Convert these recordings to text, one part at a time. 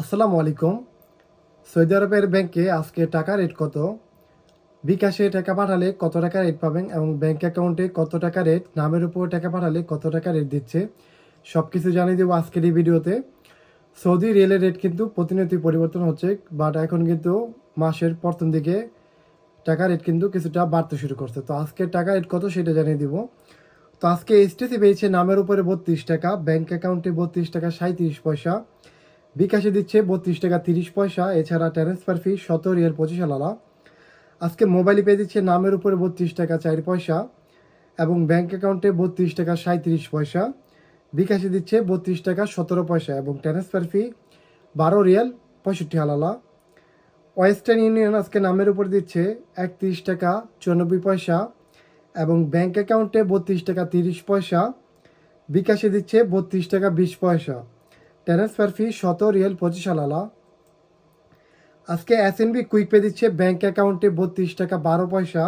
আসসালামু আলাইকুম। সৌদি আরবের ব্যাংকে আজকে টাকা রেট কত? বিকাশে টাকা পাঠালে কত টাকা রেট পাবেন এবং ব্যাংক অ্যাকাউন্টে কত টাকা রেট? নামের উপর টাকা পাঠালে কত টাকা রেট দিচ্ছে? সব কিছু জানিয়ে দেবো আজকের এই ভিডিওতে। সৌদি রিয়েলের রেট কিন্তু প্রতিনিয়তই পরিবর্তন হচ্ছে বাট এখন কিন্তু মাসের প্রথম দিকে টাকা রেট কিন্তু কিছুটা বাড়তে শুরু করছে। তো আজকে টাকা রেট কত সেটা জানিয়ে দিব। তো আজকে এসটিসি পেয়েছে নামের উপরে বত্রিশ টাকা, ব্যাংক অ্যাকাউন্টে বত্রিশ টাকা সাঁত্রিশ পয়সা বিকাশে দিচ্ছে বত্রিশ টাকা তিরিশ পয়সা, এছাড়া ট্রান্সফার ফি শত রিয়াল পঁচিশ আলাদা আজকে মোবাইলে পেয়ে দিচ্ছে নামের উপরে বত্রিশ টাকা চার পয়সা এবং ব্যাংক অ্যাকাউন্টে বত্রিশ টাকা সাঁত্রিশ পয়সা। বিকাশে দিচ্ছে বত্রিশ টাকা সতেরো পয়সা এবং ট্রান্সফার ফি বারো রিয়াল পঁয়ষট্টি হালালা ওয়েস্টার্ন ইউনিয়ন আজকে নামের উপর দিচ্ছে একত্রিশ টাকা চুরানব্বই পয়সা এবং ব্যাংক অ্যাকাউন্টে বত্রিশ টাকা তিরিশ পয়সা। বিকাশে দিচ্ছে বত্রিশ টাকা বিশ পয়সা। ট্রান্সফার ফি শত রিয়েল পঁচিশ আলালা আজকে এসএনবি কুইক পে দিচ্ছে ব্যাঙ্ক অ্যাকাউন্টে বত্রিশ টাকা বারো পয়সা।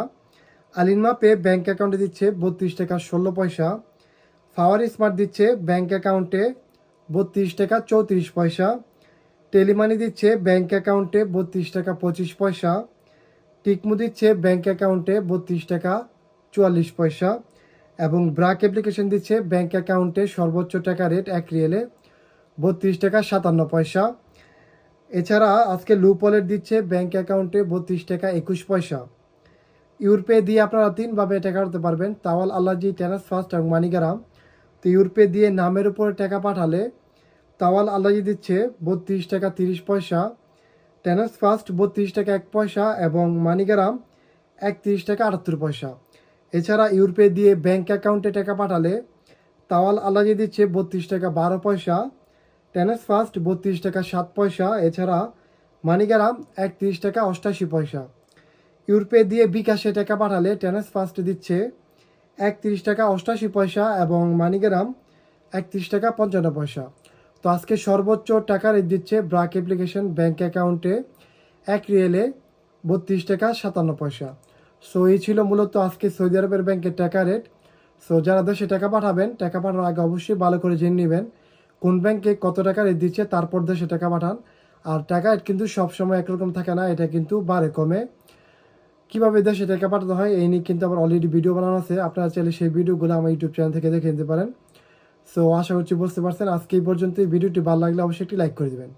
আলিনমা পে ব্যাঙ্ক অ্যাকাউন্টে দিচ্ছে বত্রিশ টাকা ষোলো পয়সা। ফাওয়ার স্মার্ট দিচ্ছে ব্যাঙ্ক অ্যাকাউন্টে বত্রিশ টাকা চৌত্রিশ পয়সা। টেলিমানি দিচ্ছে ব্যাঙ্ক অ্যাকাউন্টে বত্রিশ টাকা পঁচিশ পয়সা। টিকমু দিচ্ছে ব্যাঙ্ক অ্যাকাউন্টে বত্রিশ টাকা চুয়াল্লিশ পয়সা। এবং ব্রাক অ্যাপ্লিকেশন দিচ্ছে ব্যাঙ্ক অ্যাকাউন্টে সর্বোচ্চ টাকা রেট এক রিয়েলে বত্রিশ টাকা সাতান্ন পয়সা। এছাড়া আজকে লুপ ওয়ালেট দিচ্ছে ব্যাংক অ্যাকাউন্টে বত্রিশ টাকা একুশ পয়সা। ইউরপে দিয়ে আপনারা তিনভাবে টাকা কাটতে পারবেন। তাওয়াল, আল্লাহজি টেনাস ফার্স্ট এবং মানিগারাম তো ইউরপে দিয়ে নামের উপরে টাকা পাঠালে তাওয়াল, আল্লাহজি দিচ্ছে বত্রিশ টাকা তিরিশ পয়সা। টেনাস ফার্স্ট বত্রিশ টাকা এক পয়সা এবং মানিগারাম একত্রিশ টাকা আটাত্তর পয়সা। এছাড়া ইউরপে দিয়ে ব্যাংক অ্যাকাউন্টে টাকা পাঠালে তাওয়াল, আল্লাহজি দিচ্ছে বত্রিশ টাকা বারো পয়সা। টেনাস ফার্স্ট বত্রিশ টাকা সাত পয়সা, এছাড়া মানিগারাম একত্রিশ টাকা অষ্টাশি পয়সা। ইউরপে দিয়ে বিকাশে টাকা পাঠালে টেনাস ফার্স্ট দিচ্ছে একত্রিশ টাকা অষ্টাশি পয়সা এবং মানিগ্রাম একত্রিশ টাকা পঞ্চান্ন পয়সা। তো আজকে সর্বোচ্চ টাকা রেট দিচ্ছে ব্রাক অ্যাপ্লিকেশন ব্যাঙ্ক অ্যাকাউন্টে এক রিয়েলে বত্রিশ টাকা সাতান্ন পয়সা। সো এই ছিল মূলত আজকে সৌদি আরবের ব্যাংকের টাকা রেট সো যারা দেশে টাকা পাঠাবেন, টাকা পাঠানোর আগে অবশ্যই ভালো করে জেনে নেবেন কোন ব্যাংকে কত টাকা রেট দিচ্ছে তারপর দেশে টাকা পাঠান। আর টাকা রেট কিন্তু সবসময় একরকম থাকে না, এটা কিন্তু বাড়ে কমে। কীভাবে দেশে টাকা পাঠাতে হয়, এই নিয়ে কিন্তু আমার অলরেডি ভিডিও বানানো আছে। আপনারা চাইলে সেই ভিডিওগুলো আমার ইউটিউব চ্যানেল থেকে দেখে নিতে পারেন। সো আশা করছি বুঝতে পারছেন। আজকে এই পর্যন্ত ভিডিওটি ভালো লাগলে অবশ্যই একটি লাইক করে দেবেন।